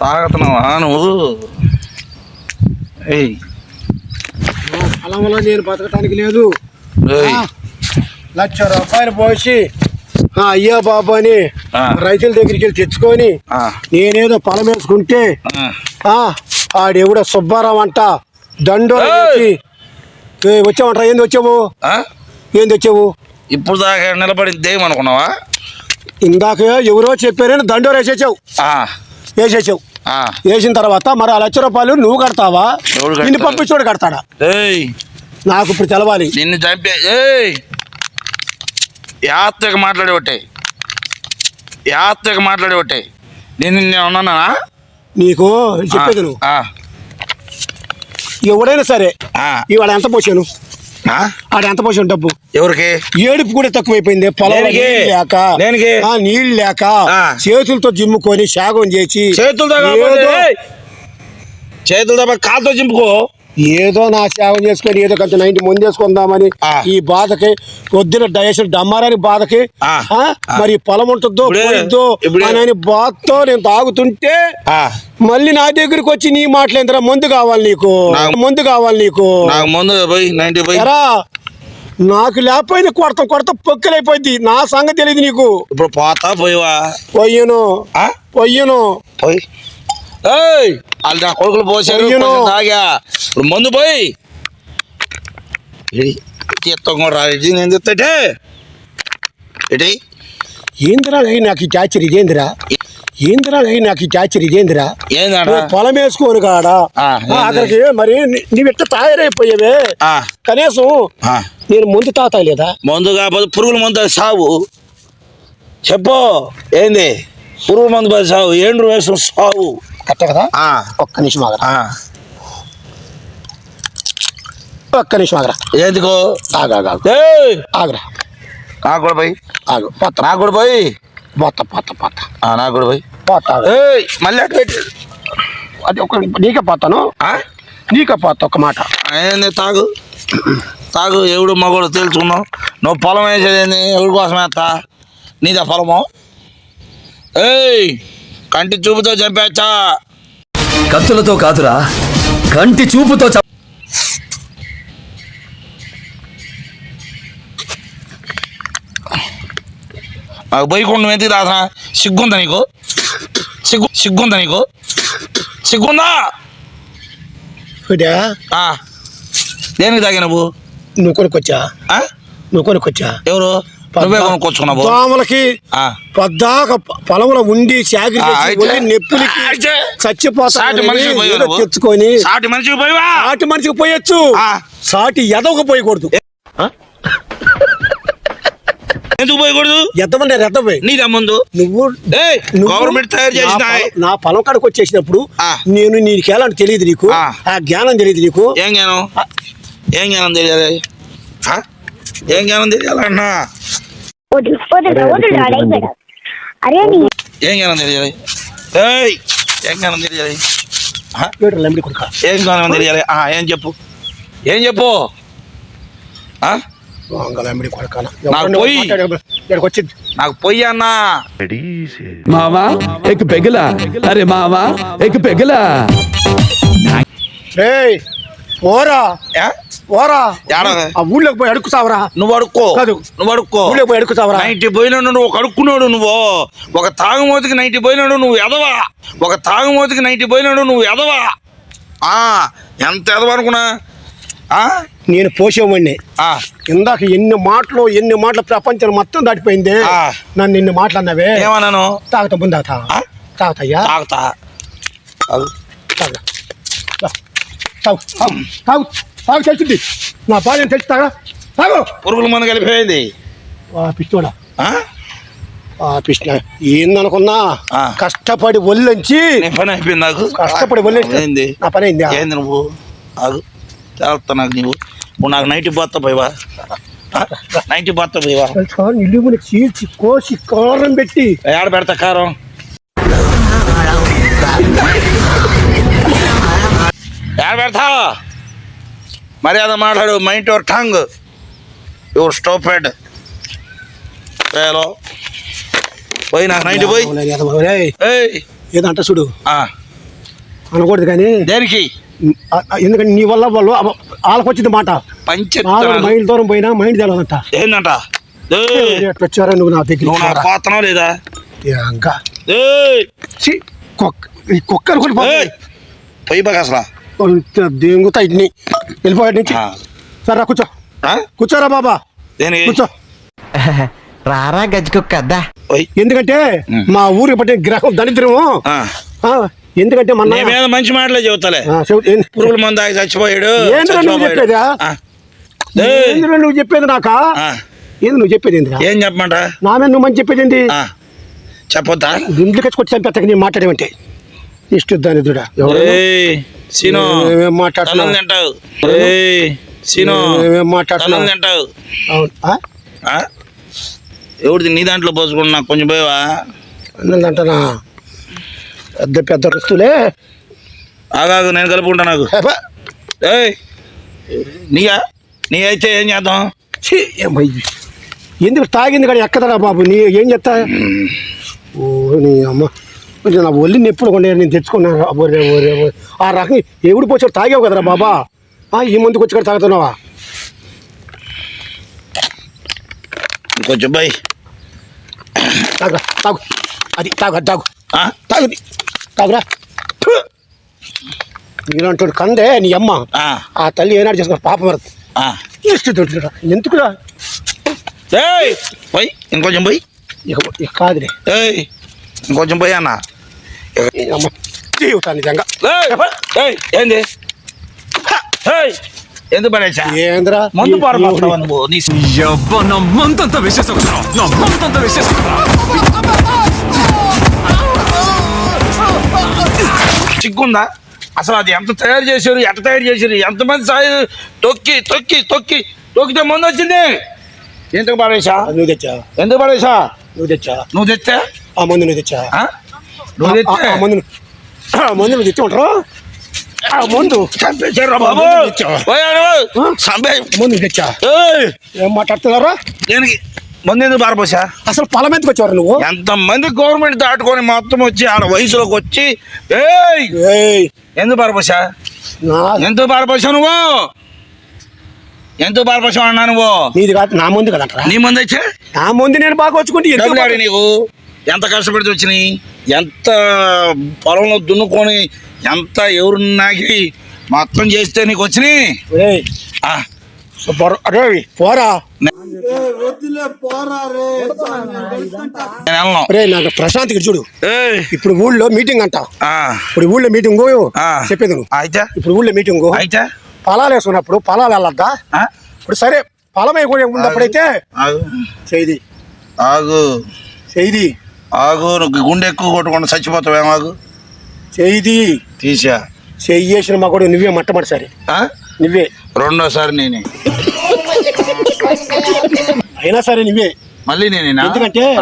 తాగుతున్నావా? నువ్వు ఏయ్. పొలంలో నేను బతకటానికి లేదు. ఏయ్. లక్ష రూపాయలు పోసి ఆ, అయ్యా బాబు అని ఆ. రైతుల దగ్గరికి వెళ్ళి తెచ్చుకొని ఆ, నేనేదో పొలం వేసుకుంటే ఆ. ఆ, ఆడెవడో సుబ్బారావు అంట దండో ఏయ్! వచ్చావంట ఏంది వచ్చావు? ఆ? ఏంది వచ్చావు? ఇప్పుడు దాకా నిలబడింది అనుకున్నావా ఇందాక ఎవరో చెప్పారని దండోరు వేసేసావు ఆ, వేసేసావు. ఆ. వేసిన తర్వాత మరి ఆ లక్ష రూపాయలు నువ్వు కడతావా? నిన్ను పంపించోడు కడతాడా? ఏయ్. నాకు ఇప్పుడు తెలవాలి. నిన్ను చంపే యాత్రకు మాట్లాడి ఒకటే. యాత్రకు మాట్లాడి ఒకటే. నేను నేను ఉన్నానా? నీకు చెప్పేది నువ్వు. ఆ, ఎవడైనా సరే ఇవాళ ఎంత పోసాను? ఆడ ఎంత పోసాను డబ్బు ఎవరికి ఏడుపు కూడా తక్కువైపోయింది? నీళ్ళు లేక నీళ్ళు లేక. చేతులతో జిమ్ముకొని శాగం చేసి చేతులతో! చేతులతో కాలుతో చింపుకో ఏదో నా సేవం చేసుకొని ఏదో కొంచెం నైన్టీ ముందు చేసుకుందామని ఆ. ఈ బాధకి పొద్దున డయేషన్ డమ్మారాని బాధకి మరి పొలం ఉంటుందో పోయిద్దో అని బాధతో నేను తాగుతుంటే మళ్ళీ నా దగ్గరికి వచ్చి నీ మాటలేంతరా ముందు కావాలి నీకు. ముందు కావాలి నీకు. నాకు లేకపోయినా కొడత కొడత పొక్కలైపోయింది. నా సంగతి తెలియదు నీకు. ఇప్పుడు పోతా పోయివా? పొయ్యను. పోయి. ఏయ్! వాళ్ళు నా కొడుకులు పోసారు తాగా. ఇప్పుడు ముందు పోయి. తీర్థం కూడా రాలేదు. నేను తెస్తే ఎటి ఏందిరా నాకు ఈ టార్చర్ ఇదేందిరా ఏందిరా నాకు ఈ టార్చర్ ఇదేందిరా పొలం వేసుకోను కాడా? అక్కడికి మరి నీ- నీవు ఇట్ట తయారైపోయావే. కనీసం. నేను ముందు తాత లేదా? మందు కాకపోతే పురుగుల మందు సావు. చెప్పు. ఏంది? పురుగుల మందు సావు. ఏండ్రు వేసిన సావు? కట్ట కదా? ఒక్క నిమిషం ఆగరా. ఒక్క నిమిషం ఆగరా. ఎందుకు? ఆగా ఆగరా. నాకు కూడా పోయి. ఆగు పోత నాకు కూడా పోయి. పోత పోత పోత నాకు కూడా పోయి. పోత మళ్ళీ అటు పెట్టి. అది ఒక నీకే పోతాను? నీకే పోత ఒక మాట. తాగు. తాగు ఎవడు మగోడు తెలుసుకున్నావు నువ్వు పొలం వేసేది ఎవరి కోసం వేస్తా నీదా పొలము? ఏయ్! కంటి చూపుతో చంపేచ్చా? కత్తులతో కాదురా. కంటి చూపుతో చ- నాకు బైకుండా ఎందుకు రాసా సిగ్గుందా నీకు? సిగ్గు సిగ్గుందా నీకు? సిగ్గుందా? ఇదే ఆ. దేనికి తాగా నువ్వు నువ్వు కొనుక్కొచ్చా? ఆ? నువ్వు కొనుక్కొచ్చా? ఎవరు? నువ్వే కొనుక్కొచ్చుకున్నావు దోమలకి. పద్దాక పొలంలో ఉండి? ఉండి నొప్పులకి? చచ్చిపోతా? తెచ్చుకొని సాటి మనిషికి పోయివా సాటి మనిషికి పోయొచ్చు ఆ. సాటి ఎదవకు పోయకూడదు ఎందుకు పోయకూడదు ఎదవంటే రెద్దపోయి నీదా ముందు నువ్వు గవర్నమెంట్ తయారు నా చేసిన నా పొలం కాడికి వచ్చేసినప్పుడు. నేను నీకేలాంటి తెలియదు నీకు ఆ. జ్ఞానం తెలియదు నీకు ఏం జ్ఞానం ఏం జ్ఞానం తెలియాలి? ఏం జ్ఞానం తెలియాలన్నా వదులు వదులు వదులు అయిపోయాడు అరే నీ ఏం తెలియాలి ఏయ్ ఏం జ్ఞానం తెలియాలి ఆ? వీడు లంబడి కొడుక ఏం జ్ఞానం తెలియాలి ఆ, ఏం చెప్పు ఏం చెప్పు ఆ? లంబడి కొడుక నాకు పొయ్యి అన్నా మావా ఎక్ పెగలా అరే మావా ఎక్ పెగలా రేయ్ ఓరా? ఓరా? ఆ ఊళ్ళోకి పోయి అడుక్కు సావరా నువ్వు అడుక్కో. కాదు. నువ్వు అడుక్కో. ఊళ్ళోకి పోయి అడుక్కు సావరా నైన్టీ పోయినాడు నువ్వు ఒక అడుక్కున్నాడు నువ్వు. ఒక తాగుమోతికి నైన్టీ పోయినాడు నువ్వు ఎదవా. ఒక తాగుమోతికి నైన్టీ పోయినాడు నువ్వు ఎదవా. ఆ, ఎంత ఎదవా అనుకున్నా? ఆ? నేను పోసేవాడిని. ఆ, ఇందాక ఎన్ని మాటలు ఎన్ని మాటలు ప్రపంచం మొత్తం దాటిపోయింది. నన్ను ఎన్ని మాటలు అన్నావే. ఏమన్నాను? తాగుతా ముందు తాగుతా ఆ? తాగుతాయ్యా? తాగుతా. తాగు. తాగు తాగు తెలిసింది నా బాల్యం తెలిసి తాగా. తాగు పురుగుల మందు కలిపేది. ఆ పిచ్చోడా. ఆ? ఆ పిచ్చిన ఏందనుకున్నా. కష్టపడి ఒళ్ళొంచి పని అయిపోయింది నాకు. కష్టపడి ఒళ్ళొంచి నా పని అయిందా? ఏంది నువ్వు? ఆగు. తేలుతా నాకు నీవు. నువ్వు నాకు నైట్ పోతా పోయివా? నైట్ పోతా పోయివా? తెలుసా నిలువుని చీల్చి కోసి కారం పెట్టి ఏడ పెడతా కారం? ఏడ పెడతా? మర్యాద మాట్లాడు mind your tongue. Your stop head పోయి నాకు నైట్ పోయి. ఏదంట చూడు. ఆ, అనకూడదు కానీ దేనికి? ఎందుకంటే నీ వల్ల వాళ్ళు వాళ్ళకి వచ్చింది మాట. మైల్ దూరం పోయినా మైండ్ తెలదంట. ఏందంట? వచ్చారా నువ్వు నా దగ్గర పోతున్నావు లేదా? ఇంకా కుక్క ఈ కుక్కను కూడా ఏయ్, పోయి బాగా అసలు దేంగుతా ఇన్ని వెళ్ళిపోయాడు నుంచి. సరే రా, కూర్చో. ఆ? కూర్చోరా బాబా. కూర్చో. రారా గజ్జుకుక్క అద్దా. పోయి ఎందుకంటే. మా ఊరికి పట్టిన గ్రహం దరిద్రము ఎందుకంటే మన మీద మంచి మాటలే చెబుతాలే? పురుగుల మందు తాగి చచ్చిపోయాడు నువ్వు. చెప్పేదా? నువ్వు చెప్పేది నాకా? ఏంది నువ్వు చెప్పేది ఏం చెప్పమంట? నా మీద నువ్వు మంచి చెప్పేది ఏంది? ఆ, చెప్పొద్దా? ఇంట్లో కచ్చి చంపేస్తాక నేను మాట్లాడేమంటే ఇష్ట దానిదుడా. ఏయ్, సీను తింటావు. సీను? ఎవరిది? నీ దాంట్లో పోసుకున్నా కొంచెం పోయావా? అన్నదంటనా పెద్ద పెద్ద రుస్తులే ఆగాగు నేను కలుపుకుంటా నాకు. ఏయ్ నీయా? నీ అయితే ఏం చేద్దాం? ఎందుకు తాగింది కానీ ఎక్కదరా బాబు? నీ ఏం చెప్తా? ఓ నీ అమ్మ. నా ఒళ్ళు నొప్పులు కొండే నేను తెచ్చుకున్నాను ఒరే, ఒరే. ఆ రకం ఎవడు పోచాడు తాగావు కదరా బాబా? ఆ, ఈ ముందుకు వచ్చి కూడా తాగుతున్నావా? కొంచెం పోయి తాగురా తాగు. అది తాగు అది తాగు. ఆ? తాగుది తాగురా. నీలాంటి కందే నీ అమ్మ. ఆ, తల్లి ఏనాడు చేస్తున్నారు పాప ఆ. ఇష్టం ఎందుకురా? ఏయ్ పోయి ఇంకొంచెం పోయి కాదులే. ఇంకొంచెం పోయి అన్న. జీవితాన్ని నిజంగా ఏయ్, ఏయ్, ఏంది ఏయ్, ఎందుకు పడేసా ఏంద్రా ముందు ఈ- పారపోతున్నావు నువ్వు నీ యవ్వ నా మంతంతా వేసేసుకున్నా నా మంతంతా వేసేసుకున్నా సిగ్గుందా అసలు అది ఎంత తయారు చేశారు ఎట్ట తయారు చేశారు ఎంతమంది సాయి తొక్కి తొక్కి తొక్కి తొక్కితే ముందు వచ్చింది. ఎందుకు పడేసా నువ్వు తెచ్చా. ఎందుకు పడేసా నువ్వు తెచ్చా. నువ్వు తెచ్చా? ఆ మందు నువ్వు తెచ్చా. మందు మందు తెచ్చి? ఉంటారా? మందు. ముందు తెచ్చా? ఏం మాట్లాడుతున్నారా? దేనికి? ముందు ఎందుకు పారపోసా అసలు పొలం ఎందుకు వచ్చారు నువ్వు? ఎంతమంది గవర్నమెంట్ దాటుకొని మొత్తం వచ్చి ఆడ వయసులోకి వచ్చి ఏయ్. ఎందుకు పారపోసా ఎందుకు పారపోసావు నువ్వు? ఎందుకు పారపోసావు అన్నా నువ్వు? నీది కాదు నా ముందు కదంటారా? నీ ముందు వచ్చా నా ముందు నేను బాగా వచ్చుకుంటే నీకు? ఎంత కష్టపడి వచ్చినాయి? ఎంత పొలంలో దున్నుకొని ఎంత ఎవరు నాకి మొత్తం చేస్తే నీకు వచ్చినాయి? పోరా. నాకు ప్రశాంత్ చూడు. ఇప్పుడు ఊళ్ళో మీటింగ్ అంట. ఆ, ఇప్పుడు ఊళ్ళో మీటింగ్. చెప్పేది అయితే? ఇప్పుడు ఊళ్ళో మీటింగ్ అయితే? పొలాలు వేసుకున్నప్పుడు పొలాలు వెళ్ళొద్దా? ఇప్పుడు సరే పొలం వేయకుండా ఉన్నప్పుడైతే చేయిది ఆగు. చేయిది ఆగు నువ్వు గుండె ఎక్కువ కొట్టుకుండా చచ్చిపోతావేం ఆగు? చేయిది. తీసా. చెయ్యి చేసిన మా కూడా నువ్వే మట్టమడి సరే ఆ? నువ్వే. రెండోసారి నేనే. అయినా సరే నువ్వే. మళ్ళీ నేనేనా? ఎందుకంటే?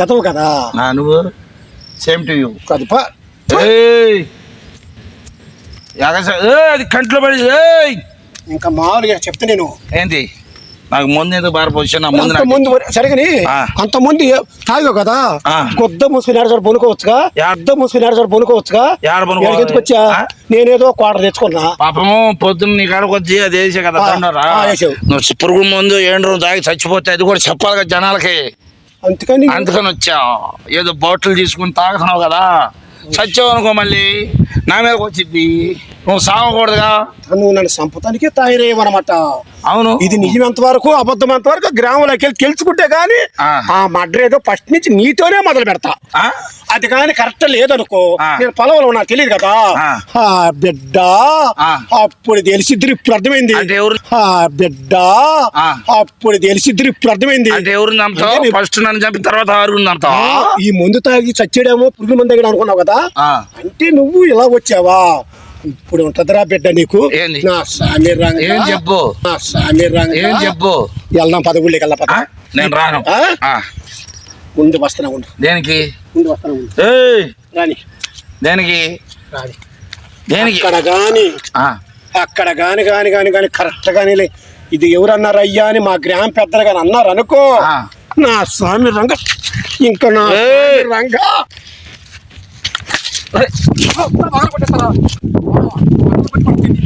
ఎదవు కదా. ఆ, నువ్వు? సేమ్ టు యూ కాదు అది కంట్లో పడి ఇంకా మామూలుగా చెప్తే నేను ఏంటి నాకు ముందు ఎందుకు బాగా పొజిషన్ ముందు ముందు సరిగని. అంత ముందు తాగావు కదా. కొద్ద మూసుకుని ఏడు సార్ పొనుకోవచ్చుగా? కొద్ద మూసుకుని ఏడు సార్ పొనుకోవచ్చుగా? ఎందుకు వచ్చా? నేనేదో క్వార్టర్ తెచ్చుకున్నా. పాపము పొద్దున్న నీ కాడకు వచ్చి అది వేసే కదా. నువ్వు పురుగు ముందు ఏండ్రు తాగి చచ్చిపోతే అది కూడా చెప్పాలి కదా జనాలకి. అందుకని అందుకని వచ్చావు ఏదో బాటిల్ తీసుకుని తాగుతున్నావు కదా. చచ్చావు అనుకో మళ్ళీ. నా మీదకి వచ్చింది నువ్వు సాగకూడదుగా నువ్వు నన్ను సంపదానికే తయారయ్యమన్నమాట అవును ఇది నిజం ఎంత వరకు అబద్ధం ఎంత వరకు గ్రామంలోకి తెలుసుకుంటే గానీ ఆ. మడ్ర ఏదో ఫస్ట్ నుంచి నీతోనే మొదలు పెడతా? అది కానీ కరెక్ట్ లేదనుకో. నేను పొలంలో నాకు తెలియదు కదా బిడ్డ. అప్పుడు తెలిసిద్దరు ఇప్పుడు అర్థమైంది అంటే ఎవరు? ఆ బిడ్డ. అప్పుడు తెలిసిద్దరు ఇప్పుడు అర్థమైంది ఫస్ట్ నన్ను చంపిన తర్వాత ఈ మందు తాగి చచ్చేడేమో పురుగుల మంది దగ్గర అనుకున్నావు కదా. అంటే నువ్వు ఇలా వచ్చావా ఇప్పుడు ఉంటదిరా బిడ్డ నీకు? నా సామి రంగ. ఏం చెప్పు? నా సామి రంగ. ఏం చెప్పు? వెళ్దాం పదవుళ్ళకి వెళ్ళా పద? నేను రాను. వస్తున్నా ఉండు. దేనికి? వస్తున్నా ఉండు. ఏయ్! రాని. దేనికి? రాని. దేనికి? అక్కడ గాని. అక్కడ గాని గాని గాని గాని కరెక్ట్ గాని లే. ఇది ఎవరన్నారు అయ్యా అని మా గ్రామ పెద్దలు గాని అన్నారు అనుకో. నా స్వామి రంగ. ఇంకా నా రంగ. పట్టుకుంటుంది